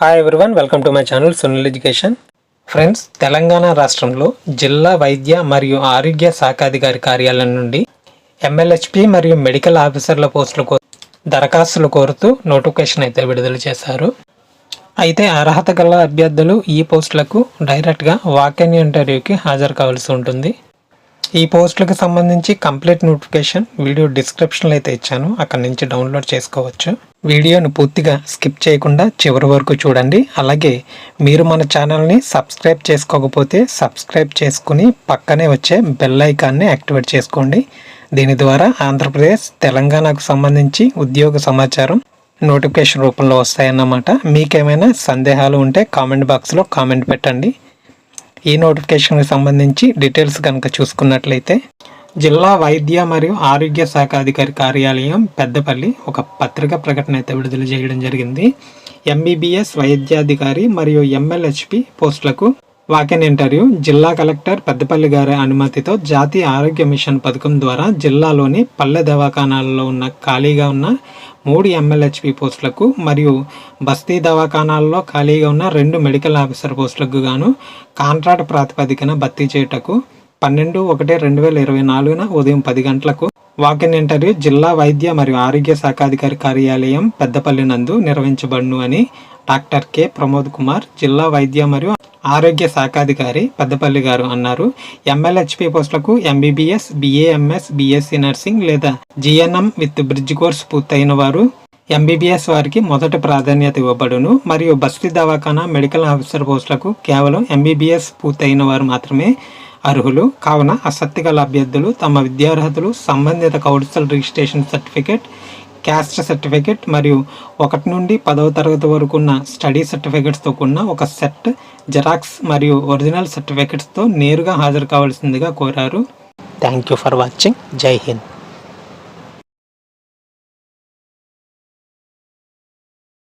Hi everyone welcome to my channel Sunil education friends Telangana రాష్ట్రంలో జిల్లా వైద్య మరియు ఆరోగ్య శాఖాధికారి కార్యాలయం నుండి ఎంఎల్హెచ్పి మరియు మెడికల్ ఆఫీసర్ల పోస్టుల పోస్టులకు దరఖాస్తులు కోరుతూ నోటిఫికేషన్ అయితే విడుదల చేశారు. అయితే అర్హత గల అభ్యర్థులు ఈ పోస్టులకు డైరెక్ట్గా వాక్-ఇన్ ఇంటర్వ్యూకి హాజరు కావాల్సి ఉంటుంది. ఈ పోస్టులకు సంబంధించి కంప్లీట్ నోటిఫికేషన్ వీడియో డిస్క్రిప్షన్లో అయితే ఇచ్చాను. అక్కడ నుంచి డౌన్లోడ్ చేసుకోవచ్చు. వీడియోను పూర్తిగా స్కిప్ చేయకుండా చివరి వరకు చూడండి. అలాగే మీరు మన ఛానల్ని సబ్స్క్రైబ్ చేసుకోకపోతే సబ్స్క్రైబ్ చేసుకుని పక్కనే వచ్చే బెల్ ఐకాన్ని యాక్టివేట్ చేసుకోండి. దీని ద్వారా ఆంధ్రప్రదేశ్ తెలంగాణకు సంబంధించి ఉద్యోగ సమాచారం నోటిఫికేషన్ రూపంలో వస్తాయన్నమాట. మీకేమైనా సందేహాలు ఉంటే కామెంట్ బాక్స్లో కామెంట్ పెట్టండి. ఈ నోటిఫికేషన్కి సంబంధించి డీటెయిల్స్ కనుక చూసుకున్నట్లయితే జిల్లా వైద్య మరియు ఆరోగ్య శాఖ అధికారి కార్యాలయం పెద్దపల్లి ఒక పత్రిక ప్రకటన అయితే విడుదల చేయడం జరిగింది. ఎంబీబీఎస్ వైద్యాధికారి మరియు ఎంఎల్హెచ్పి పోస్టులకు వాకెన్ ఇంటర్వ్యూ. జిల్లా కలెక్టర్ పెద్దపల్లి గారి అనుమతితో జాతీయ ఆరోగ్య మిషన్ పథకం ద్వారా జిల్లాలోని పల్లె దవాఖానాలలో ఉన్న ఖాళీగా ఉన్న మూడు ఎంఎల్హెచ్పి పోస్టులకు మరియు బస్తీ దవాఖానాల్లో ఖాళీగా ఉన్న రెండు మెడికల్ ఆఫీసర్ పోస్టులకు గాను కాంట్రాక్ట్ ప్రాతిపదికన భర్తీ చేయుటకు పన్నెండు ఒకటి రెండు వేల ఇరవై నాలుగున ఉదయం పది గంటలకు వాకిన్ ఇంటర్వ్యూ జిల్లా వైద్య మరియు ఆరోగ్య శాఖాధికారి కార్యాలయం పెద్దపల్లి నందు నిర్వహించబడును అని డాక్టర్ కె. ప్రమోద్ కుమార్ జిల్లా వైద్య మరియు ఆరోగ్య శాఖాధికారి పెద్దపల్లి గారు అన్నారు. ఎంఎల్హెచ్పి పోస్టులకు ఎంబీబీఎస్ బిఏఎంఎస్ బిఎస్సి నర్సింగ్ లేదా జిఎన్ఎం విత్ బ్రిడ్జ్ కోర్స్ పూర్తయిన వారు ఎంబీబీఎస్ వారికి మొదటి ప్రాధాన్యత ఇవ్వబడును మరియు బస్తీ దవాఖానా మెడికల్ ఆఫీసర్ పోస్టులకు కేవలం ఎంబీబీఎస్ పూర్తయిన వారు మాత్రమే అర్హులు. కావున ఆసక్తి గల అభ్యర్థులు తమ విద్యార్హతలు సంబంధిత council registration certificate caste certificate మరియు ఒకటి నుండి పదవ తరగతి వరకు ఉన్న స్టడీ సర్టిఫికేట్స్తో కూడిన ఒక సెట్ జెరాక్స్ మరియు ఒరిజినల్ సర్టిఫికేట్స్తో నేరుగా హాజరు కావాల్సిందిగా కోరారు. థ్యాంక్ యూ ఫర్ వాచింగ్ జై హింద్